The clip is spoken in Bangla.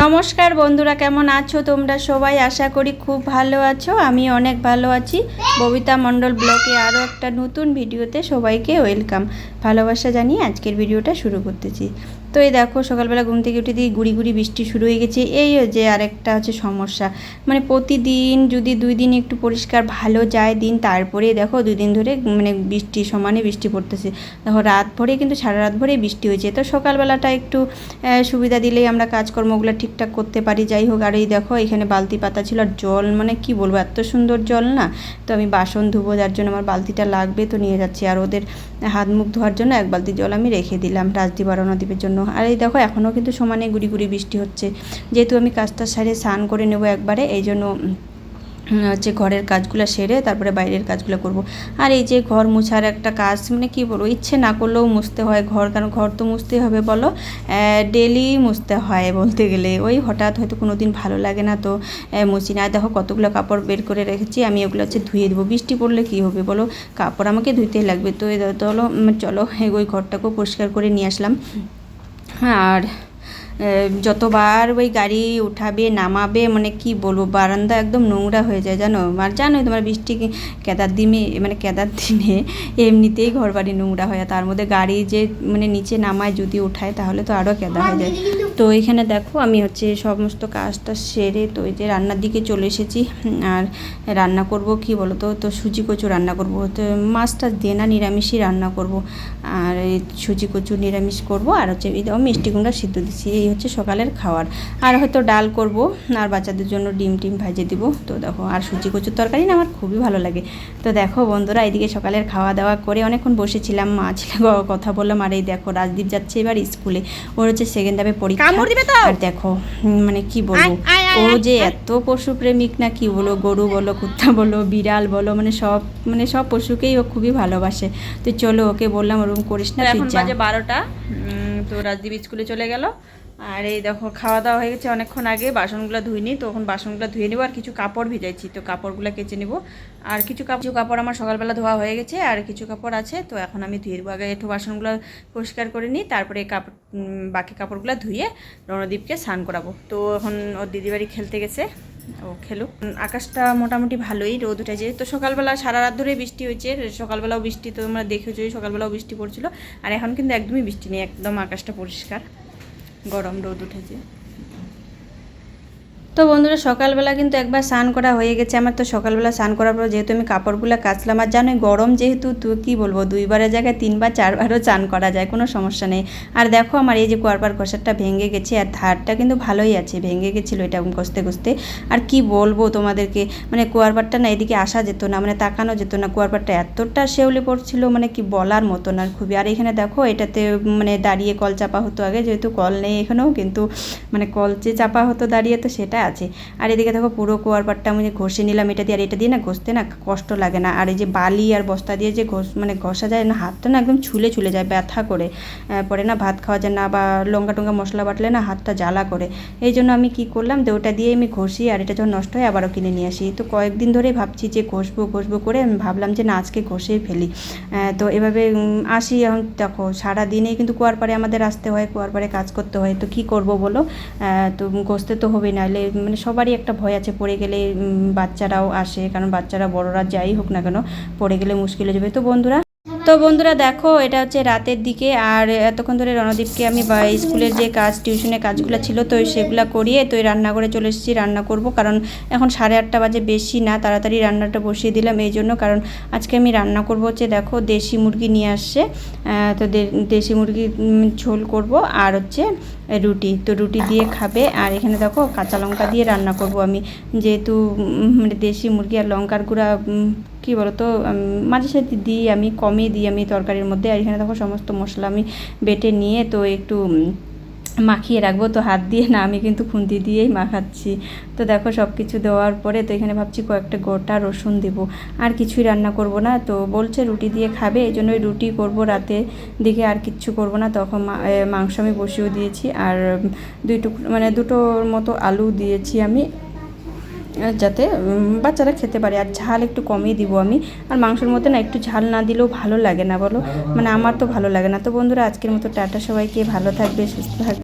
নমস্কার বন্ধুরা, কেমন আছো তোমরা সবাই? আশা করি খুব ভালো আছো আমি অনেক ভালো আছি। ববিতা মণ্ডল ব্লকে আরও একটা নতুন ভিডিওতে সবাইকে ওয়েলকাম। ভালোবাসা জানিয়ে আজকের ভিডিওটা শুরু করতেছি। তো এই দেখো, সকালবেলা ঘুম থেকে উঠে দিয়ে গুড়ি গুড়ি বৃষ্টি শুরু হয়ে গেছে। এই যে আরেকটা হচ্ছে সমস্যা। মানে প্রতিদিন যদি দুই দিন একটু পরিষ্কার ভালো যায় দিন, তারপরে দেখো দুই দিন ধরে মানে বৃষ্টি সমানে বৃষ্টি পড়তেছে। দেখো রাত ভরে কিন্তু সারা রাত ভরে বৃষ্টি হয়েছে। তো সকালবেলাটা একটু সুবিধা দিলেই আমরা কাজকর্মগুলো ঠিকঠাক করতে পারি। যাই হোক, আর এই দেখো, এখানে বালতি পাতা ছিল। আর জল মানে কি বলব, এত সুন্দর জল না? তো আমি বাসন ধুবো, যার জন্য আমার বালতিটা লাগবে। তো নিয়ে যাচ্ছি। আর ওদের হাত মুখ ধোয়ার জন্য এক বালতি জল আমি রেখে দিলাম। রাজদীপ আর অনদীপের জন্য আর এই দেখো এখনও কিন্তু সমানে গুড়ি গুড়ি বৃষ্টি হচ্ছে। যেহেতু আমি কাজটা সারে স্নান করে নেব একবারে এই জন্য হচ্ছে ঘরের কাজগুলো সেরে তারপরে বাইরের কাজগুলো করব। আর এই যে ঘর মুছার একটা কাজ মানে কি বলব ইচ্ছে না করলেও মুছতে হয় ঘর কারণ ঘর তো মুছতেই হবে বলো। ডেলি মুছতে হয় বলতে গেলে। ওই হঠাৎ হয়তো কোনো দিন ভালো লাগে না তো মুছি না। দেখো কতগুলো কাপড় বের করে রেখেছি আমি ওগুলো হচ্ছে ধুয়ে দেবো। বৃষ্টি পড়লে কি হবে বলো? কাপড় আমাকে ধুইতেই লাগবে। তো উম, চলো ওই ঘরটাকেও পরিষ্কার করে নিয়ে আসলাম। আর আহ, যতবার ওই গাড়ি উঠাবে, নামাবে মানে কি বলব, বারান্দা একদম নোংরা হয়ে যায়, জানো? আর জানোই তোমার বৃষ্টি কেদার দিনে মানে কেদার দিনে এমনিতেই ঘর বাড়ি নোংরা হয় তার মধ্যে গাড়ি যে মানে নিচে নামায়, যদি উঠায়, তাহলে তো আরও কেদা হয়ে যায়। তো এখানে দেখো, আমি হচ্ছে সমস্ত কাজটা সেরে, তো এই যে রান্নার দিকে চলে এসেছি, আর রান্না করব কি বলো তো তো সুজি কচু রান্না করব, তো মাছটা দিয়ে না নিরামিষই রান্না করব, আর সুজি কচু নিরামিষ করব, আর হচ্ছে মিষ্টি কুমড়া সিদ্ধ দিচ্ছি, এই হচ্ছে সকালের খাওয়ার। আর হয়তো ডাল করব আর বাচ্চাদের জন্য ডিম টিম ভাজে দিব। তো দেখো আর সুজি কচুর তরকারি না আমার খুবই ভালো লাগে। তো দেখো বন্ধুরা এদিকে সকালের খাওয়া দাওয়া করে অনেকক্ষণ বসেছিলাম। মা ছেলে কথা বললাম আর এই দেখো রাজদীপ যাচ্ছে এবার স্কুলে। ওর হচ্ছে সেকেন্ড হাফে পরীক্ষা? আর দেখো মানে কি বলব? ও যে এত পশু প্রেমিক না কি বলো গরু বলো কুত্তা বলো বিড়াল বলো মানে সব মানে সব পশুকেই ও খুবই ভালোবাসে। তো চলো ওকে বললাম ওরকম করিস না এখন বাজে বারোটা। তো রাজদীপ স্কুলে চলে গেল। আর এই দেখো খাওয়া দাওয়া হয়ে গেছে অনেকক্ষণ আগে, বাসনগুলো ধুইনি, তো এখন বাসনগুলো ধুয়ে নেব, আর কিছু কাপড় ভিজাইছি, তো কাপড়গুলো কেচে নেব। আর কিছু কিছু কাপড় আমার সকালবেলা ধোয়া হয়ে গেছে, আর কিছু কাপড় আছে, তো এখন আমি ধুয়ে দেবো আগে একটু বাসনগুলো পরিষ্কার করে নিই, তারপরে কাপড় বাকি কাপড়গুলো ধুয়ে রণদীপকে স্নান করাবো। তো এখন ওর দিদিবাড়ি খেলতে গেছে, ও খেলুক। আকাশটা মোটামুটি ভালোই, রোদ উঠেছে তো সকালবেলা সারা রাত ধরে বৃষ্টি হয়েছে, সকালবেলাও বৃষ্টি তো তোমরা দেখেছোই সকালবেলাও বৃষ্টি পড়ছিল, আর এখন কিন্তু একদমই বৃষ্টি নেই, একদম আকাশটা পরিষ্কার। গরম রোদ উঠেছে। তো বন্ধুরা, সকালবেলা কিন্তু একবার স্নান করা হয়ে গেছে। আমার তো সকালবেলা স্নান করার পর যেহেতু আমি কাপড়গুলো কাচলাম, আর জানোই গরম যেহেতু, তো কী বলব, দুইবারের জায়গায় তিনবার, চারবারও চান করা যায়, কোনো সমস্যা নেই। আর দেখো আমার এই যে কোয়ারপার ঘষারটা ভেঙে গেছে, আর ধারটা কিন্তু ভালোই আছে, ভেঙে গেছিল এটা কষতে কষতে আর কি বলব তোমাদেরকে মানে কুয়ারপারটা না এদিকে আসা যেত না মানে তাকানো যেত না। কুয়ারপারটা এতটা শেউলে পড়ছিল মানে কি বলার মতো না খুবই। আর এখানে দেখো, এটাতে মানে দাঁড়িয়ে কল চাপা হতো আগে, যেহেতু কল নেই এখানেও, কিন্তু মানে কল যে চাপা হতো দাঁড়িয়ে, তো সেটা আছে? আর এদিকে দেখো পুরো কুয়ারপারটা আমি যে ঘষে নিলাম, এটা দিয়ে আর এটা দিয়ে না ঘষতে না কষ্ট লাগে না। আর এই যে বালি আর বস্তা দিয়ে যে ঘষ মানে ঘষা যায় না, হাতটা না একদম ছুলে ছুলে যায় ব্যথা করে। পরে না ভাত খাওয়া যায় না বা লঙ্কা টঙ্কা মশলা বাটলে না হাতটা জ্বালা করে। এই জন্য আমি কি করলাম যে ওটা দিয়ে আমি ঘষি আর এটা যখন নষ্ট হয় আবারও কিনে নিয়ে আসি। তো কয়েকদিন ধরে ভাবছি যে ঘষবো ঘষবো করে আমি ভাবলাম যে না আজকে ঘষেই ফেলি। তো এভাবে আসি এখন দেখো সারা দিনেই কিন্তু কুয়ার পাড়ে আমাদের আসতে হয় কুয়ার পাড়ে কাজ করতে হয়। তো কি করব বলো? তো ঘষতে তো হবে, নাহলে মানে সবারই একটা ভয় আছে, পড়ে গেলে বাচ্চারাও আসে, কারণ বাচ্চারা, বড়রা যাই হোক না কেন, পড়ে গেলে মুশকিল হয়ে যাবে। তো বন্ধুরা তো বন্ধুরা দেখো, এটা হচ্ছে রাতের দিকে আর এতক্ষণ ধরে রণদীপকে আমি স্কুলের যে কাজ, টিউশনের কাজগুলো ছিল, তো সেগুলো করিয়ে তো এই রান্নাঘরে চলে এসেছি, রান্না করব। কারণ এখন সাড়ে আটটা বাজে, বেশি না, তাড়াতাড়ি রান্নাটা বসিয়ে দিলাম এই জন্য। কারণ আজকে আমি রান্না করব হচ্ছে দেখো, দেশি মুরগি নিয়ে আসছে। তো দেশি মুরগি ঝোল করব আর হচ্ছে রুটি। তো রুটি দিয়ে খাবে আর এখানে দেখো, কাঁচা লঙ্কা দিয়ে রান্না করব আমি। যেহেতু মানে দেশি মুরগি আর লঙ্কার গুঁড়া কী বলতো মাঝে সাথে দিই আমি, কমই দিই আমি তরকারির মধ্যে। আর এখানে দেখো সমস্ত মশলা আমি বেটে নিয়ে তো একটু মাখিয়ে রাখব। তো হাত দিয়ে না, আমি কিন্তু খুন্তি দিয়েই মাখাচ্ছি। তো দেখো সব কিছু দেওয়ার পরে তো এখানে ভাবছি কয়েকটা গোটা রসুন দেব। আর কিছুই রান্না করব না। তো বলছে রুটি দিয়ে খাবে এই জন্যই রুটি করব রাতে। দিকে আর কিচ্ছু করব না। তখন মাংস আমি বসিয়েও দিয়েছি। আর দুই টুকরো মানে দুটোর মতো আলু দিয়েছি আমি। যাতে বাচ্চারা খেতে পারে। আর ঝাল একটু কমিয়ে দিব আমি। আর মাংসের মধ্যে না একটু ঝাল না দিলেও ভালো লাগে না বলো? মানে আমার তো ভালো লাগে না। তো বন্ধুরা, আজকের মতো টাটা সবাইকে। ভালো থাকবে, সুস্থ থাকবে।